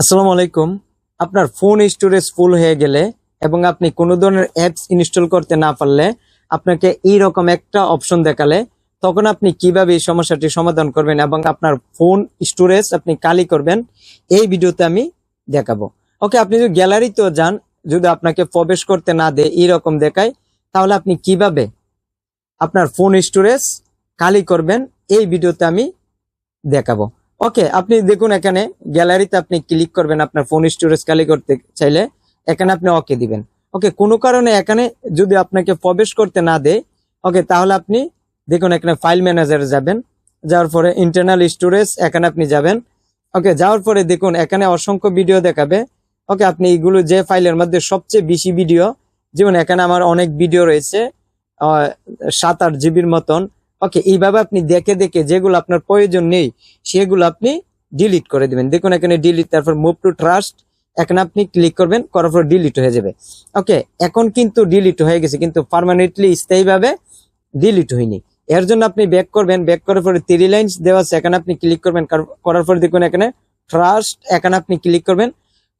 আসসালামু আলাইকুম। আপনার ফোন স্টোরেজ ফুল হয়ে গেলে এবং আপনি কোনো ধরনের অ্যাপস ইনস্টল করতে না পারলে আপনাকে এই রকম একটা অপশন দেখালে তখন আপনি কীভাবে এই সমস্যাটি সমাধান করবেন এবং আপনার ফোন স্টোরেজ আপনি কালি করবেন, এই ভিডিওতে আমি দেখাবো। ওকে, আপনি যদি গ্যালারিতেও যান, যদি আপনাকে প্রবেশ করতে না দেয় এইরকম দেখায়, তাহলে আপনি কীভাবে আপনার ফোন স্টোরেজ কালি করবেন, এই ভিডিওতে আমি দেখাবো। ওকে আপনি দেখুন এখানে গ্যালারিতে আপনি ক্লিক করবেন আপনার ফোন স্টোরেজ খালি করতে চাইলে, এখানে আপনি ওকে দিবেন। ওকে কোনো কারণে এখানে যদি আপনাকে প্রবেশ করতে না দেয় ওকে তাহলে আপনি দেখুন এখানে ফাইল ম্যানেজারে যাবেন, যাওয়ার পরে ইন্টারনাল স্টোরেজ এখানে আপনি যাবেন। ওকে যাওয়ার পরে দেখুন এখানে অসংখ্য ভিডিও দেখাবে। ওকে আপনি এইগুলো যে ফাইলের মধ্যে সবচেয়ে বেশি ভিডিও যেমন এখানে আমার অনেক ভিডিও রয়েছে সাত আট জিবির মতন। ওকে, এইভাবে আপনি দেখে দেখে যেগুলো আপনার প্রয়োজন নেই, সেগুলো আপনি ডিলিট করে দিবেন। দেখুন, এখানে ডিলিট তারপর মুভ টু ট্রাস্ট এখানে আপনি ক্লিক করবেন, করার পর ডিলিট হয়ে যাবে। ওকে, এখন কিন্তু ডিলিট হয়ে গেছে, কিন্তু পার্মানেন্টলি স্থায়ীভাবে ডিলিট হয়নি। এর জন্য আপনি ব্যাক করবেন ব্যাক করার পরে থ্রি লাইন্স দেওয়া আছে, এখানে আপনি ক্লিক করবেন কর- করার পরে দেখুন এখানে ট্রাস্ট এখানে আপনি ক্লিক করবেন,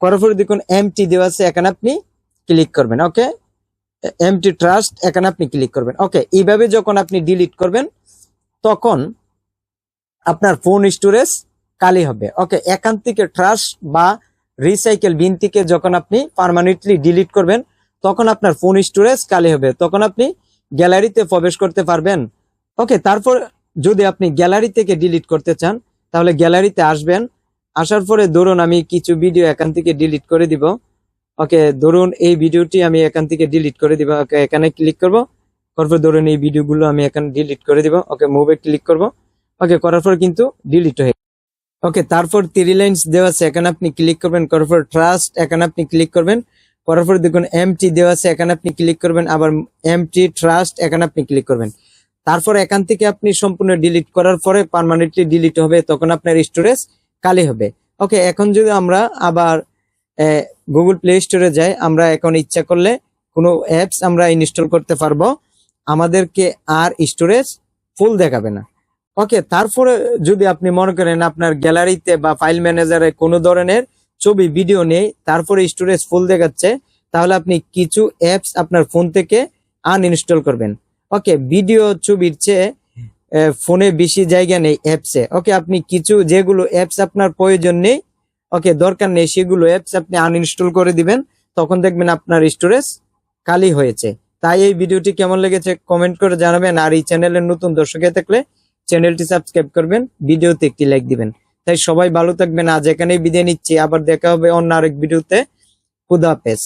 করার পরে দেখুন এমটি দেওয়া আছে, এখানে আপনি ক্লিক করবেন, ওকে? এমটি ট্রাস্ট এখানে আপনি ক্লিক করবেন। ওকে এইভাবে যখন আপনি ডিলিট করবেন, তখন আপনার ফোন স্টোরেজ কালি হবে। ওকে এখান থেকে ট্রাশ বা রিসাইকেল বিন থেকে যখন আপনি পার্মানেন্টলি ডিলিট করবেন, তখন আপনার ফোন স্টোরেজ কালি হবে। তখন আপনি গ্যালারিতে প্রবেশ করতে পারবেন। ওকে তারপর যদি আপনি গ্যালারি থেকে ডিলিট করতে চান, তাহলে গ্যালারিতে আসবেন। আসার পরে ধরুন আমি কিছু ভিডিও এখান থেকে ডিলিট করে দিব। ওকে, ধরুন এই ভিডিওটি আমি এখান থেকে ডিলিট করে দিব। ওকে, এখানে ক্লিক করব। তারপর ধরুন এই ভিডিওগুলো আমি এখানে ডিলিট করে দিব। ওকে মুভে ক্লিক করব। ওকে, করার পর কিন্তু ডিলিট হয়ে ওকে, তারপর থ্রি লাইন্স দেওয়া আছে, এখানে আপনি ক্লিক করবেন, করার পর ট্রাস্ট এখানে আপনি ক্লিক করবেন। করার পর দেখুন এমটি দেওয়া আছে, এখানে আপনি ক্লিক করবেন। আবার এমটি ট্রাস্ট এখানে আপনি ক্লিক করবেন। তারপর এখান থেকে আপনি সম্পূর্ণ ডিলিট করার পরে পার্মানেন্টলি ডিলিট হবে, তখন আপনার স্টোরেজ খালি হবে। ওকে, এখন যদি আমরা আবার গুগল প্লে স্টোরে যাই, আমরা এখন ইচ্ছা করলে কোনো অ্যাপস আমরা ইনস্টল করতে পারব। আমাদেরকে আর স্টোরেজ ফুল দেখাবে না। ওকে তারপরে যদি আপনি মনে করেন আপনার গ্যালারিতে বা ফাইল ম্যানেজারে কোনো ধরনের ছবি ভিডিও নেই, তারপরে স্টোরেজ ফুল দেখাচ্ছে, তাহলে আপনি কিছু অ্যাপস আপনার ফোন থেকে আনইনস্টল করবেন। ওকে ভিডিও ছবির চেয়ে ফোনে বেশি জায়গা নেই অ্যাপসে ওকে আপনি কিছু যেগুলো অ্যাপস আপনার প্রয়োজন নেই ওকে দরকার নেই, সেগুলো অ্যাপস আপনি আনইনস্টল করে দিবেন, তখন দেখবেন আপনার স্টোরেজ খালি হয়েছে। তাই এই ভিডিওটি কেমন লেগেছে কমেন্ট করে জানাবেন, আর এই চ্যানেলের নতুন দর্শক হয়ে থাকলে চ্যানেলটি সাবস্ক্রাইব করবেন, ভিডিওতে একটি লাইক দিবেন। তাই সবাই ভালো থাকবেন, আজ এখানেই বিদায় নিচ্ছি, আবার দেখা হবে অন্য আরেক ভিডিওতে। খুদা হাফেজ।